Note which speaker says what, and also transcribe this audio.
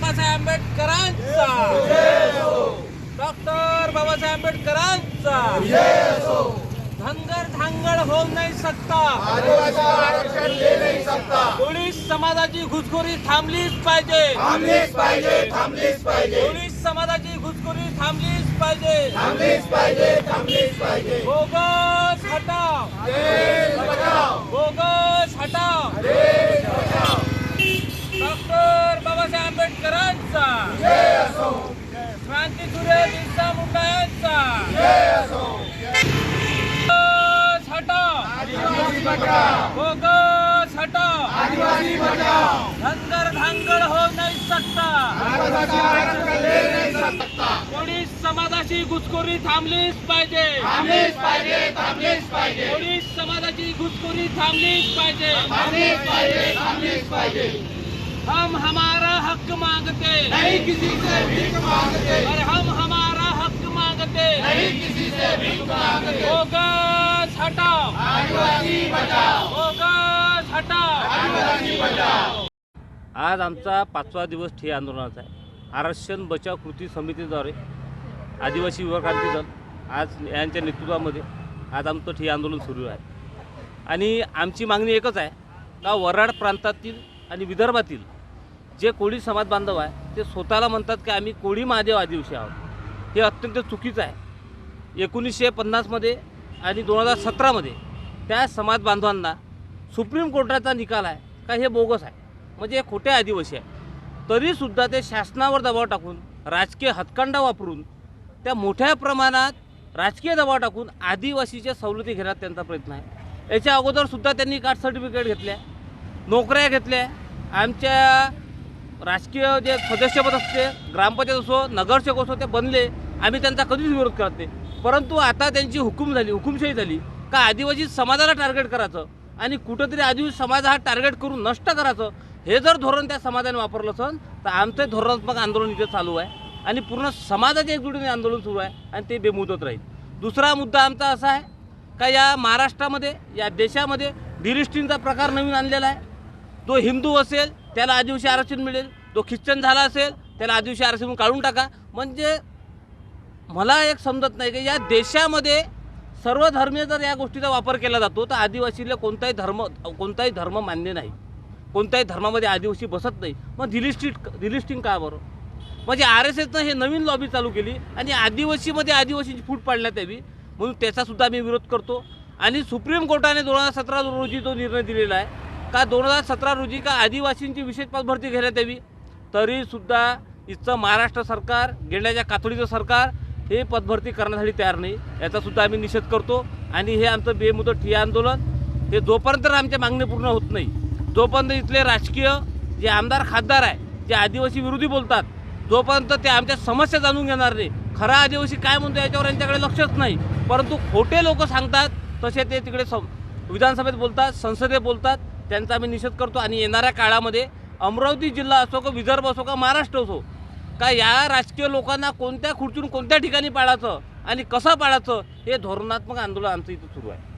Speaker 1: बाबासाहेब आंबेडकरांचा. डॉक्टर बाबासाहेब आंबेडकरांचा. धनगर धांगड होऊ नाही सकता पोलीस समाजाची घुसखोरी थांबलीच पाहिजे.
Speaker 2: थांबलीच पाहिजे थांबलीच पाहिजे
Speaker 1: पोलीस समाजाची घुसखोरी थांबलीच पाहिजे
Speaker 2: थांबलीच पाहिजे थांबलीच पाहिजे.
Speaker 1: बोगस हटाव. बोगस हटाव
Speaker 2: देश बचाव
Speaker 1: डॉक्टर बाबासाहेब आंबेडकरांचा
Speaker 2: जय असो
Speaker 1: क्रांतीसूर्य बिरसा मुंडा यांचा
Speaker 2: जय असो
Speaker 1: बोगस हटाव
Speaker 2: आदिवासी बचाव
Speaker 1: बोगस
Speaker 2: आदिवासी
Speaker 1: धनगर धांगड हो नाही सकता कोणी समाजाची घुसखोरी थांबलीच पाहिजे
Speaker 2: थांबलीच पाहिजे थांबलीच पाहिजे
Speaker 1: समाजाची घुसखोरी थांबलीच पाहिजे
Speaker 2: थांबलीच पाहिजे थांबलीच पाहिजे
Speaker 1: हम हमारा हक मांगते
Speaker 2: नहीं किसी से भीख मांगते
Speaker 1: और हम हमारा हक मांगते
Speaker 2: नहीं किसी से भीख मांगते
Speaker 1: हटाओ।
Speaker 2: आदिवासी बचाव
Speaker 1: बोगस हटाओ।
Speaker 2: आदिवासी बचाव
Speaker 1: आज आमचा पाचवा दिवस ठिय्या आंदोलनाचा आहे. आरक्षण बचाव कृती समितीद्वारे आदिवासी युवा क्रांती दल आज यांच्या नेतृत्वामध्ये आज आमचं ठिय्या आंदोलन सुरू आहे. आणि आमची मागणी एकच आहे का वराड प्रांतातील आणि विदर्भातील जे कोळी समाज बांधव आहे ते स्वतःला म्हणतात की आम्ही कोळी महादेव आदिवासी आहोत. हे अत्यंत चुकीचं आहे. एकोणीसशे पन्नासमध्ये आणि दोन हजार सतरामध्ये त्या समाज बांधवांना सुप्रीम कोर्टाचा निकाल आहे का हे बोगस आहे. म्हणजे हे खोटे आदिवासी आहे. तरीसुद्धा ते शासनावर दबाव टाकून राजकीय हातखंडा वापरून त्या मोठ्या प्रमाणात राजकीय दबाव टाकून आदिवासीच्या सवलती घेण्यात त्यांचा प्रयत्न आहे. याच्या अगोदरसुद्धा त्यांनी कास्ट सर्टिफिकेट घेतल्या नोकऱ्या घेतल्या. आमच्या राजकीय जे सदस्यपद असते ग्रामपंचायत असो नगरसेवक असो ते बनले. आम्ही त्यांचा कधीच विरोध करत नाही. परंतु आता त्यांची हुकूम झाली हुकुमशाही झाली. का आदिवासी समाजाला टार्गेट करायचं? आणि कुठंतरी आदिवासी समाज हा टार्गेट करून नष्ट करायचं? हे जर धोरण त्या समाजाने वापरलं असेल तर आमचं धोरणात्मक आंदोलन इथे चालू आहे. आणि पूर्ण समाजाच्या एकजुटीने आंदोलन सुरू आहे आणि ते बेमुदत राहील. दुसरा मुद्दा आमचा असा आहे का या महाराष्ट्रामध्ये या देशामध्ये डिलिस्टिंगचा प्रकार नवीन आणलेला आहे. जो हिंदू असेल त्याला आदिवासी आरक्षण मिळेल. जो ख्रिश्चन झाला असेल त्याला आदिवासी आरक्षण काढून टाका. म्हणजे मला एक समजत नाही की या देशामध्ये सर्व धर्मीय जर या गोष्टीचा वापर केला जातो तर आदिवासीला कोणताही धर्म कोणताही धर्म मान्य नाही. कोणत्याही धर्मामध्ये आदिवासी बसत नाही. मग दिलिस्टिट दिलिस्टिंग का बरं? म्हणजे आर एस एसनं हे नवीन लॉबी चालू केली आणि आदिवासीमध्ये आदिवासीची फूट पाडण्यात यावी म्हणून त्याचासुद्धा मी विरोध करतो. आणि सुप्रीम कोर्टाने दोन हजार सतरा रोजी जो निर्णय दिलेला आहे का दोन हजार सतरा रोजी का आदिवासींची विशेष पद भरती घेण्यात यावी तरीसुद्धा इथचं महाराष्ट्र सरकार गेल्याच्या कातडीचं सरकार हे पदभरती करण्यासाठी तयार नाही. याचासुद्धा आम्ही निषेध करतो. आणि हे आमचं बेमुदत ठिय्या आंदोलन हे जोपर्यंत आमच्या मागणी पूर्ण होत नाही जोपर्यंत इथले राजकीय जे आमदार खासदार आहे जे आदिवासी विरोधी बोलतात जोपर्यंत ते आमच्या समस्या जाणून घेणार नाही. खरा आदिवासी काय म्हणतो याच्यावर यांच्याकडे लक्षच नाही. परंतु खोटे लोक सांगतात तसे ते तिकडे सं विधानसभेत बोलतात संसदेत बोलतात. त्यांचा आम्ही निषेध करतो. आणि येणाऱ्या काळामध्ये अमरावती जिल्हा असो का विदर्भ असो का महाराष्ट्र असो का या राजकीय लोकांना कोणत्या खुर्चून कोणत्या ठिकाणी पाळायचं आणि कसं पाळायचं हे धोरणात्मक आंदोलन आमचं इथं सुरू आहे.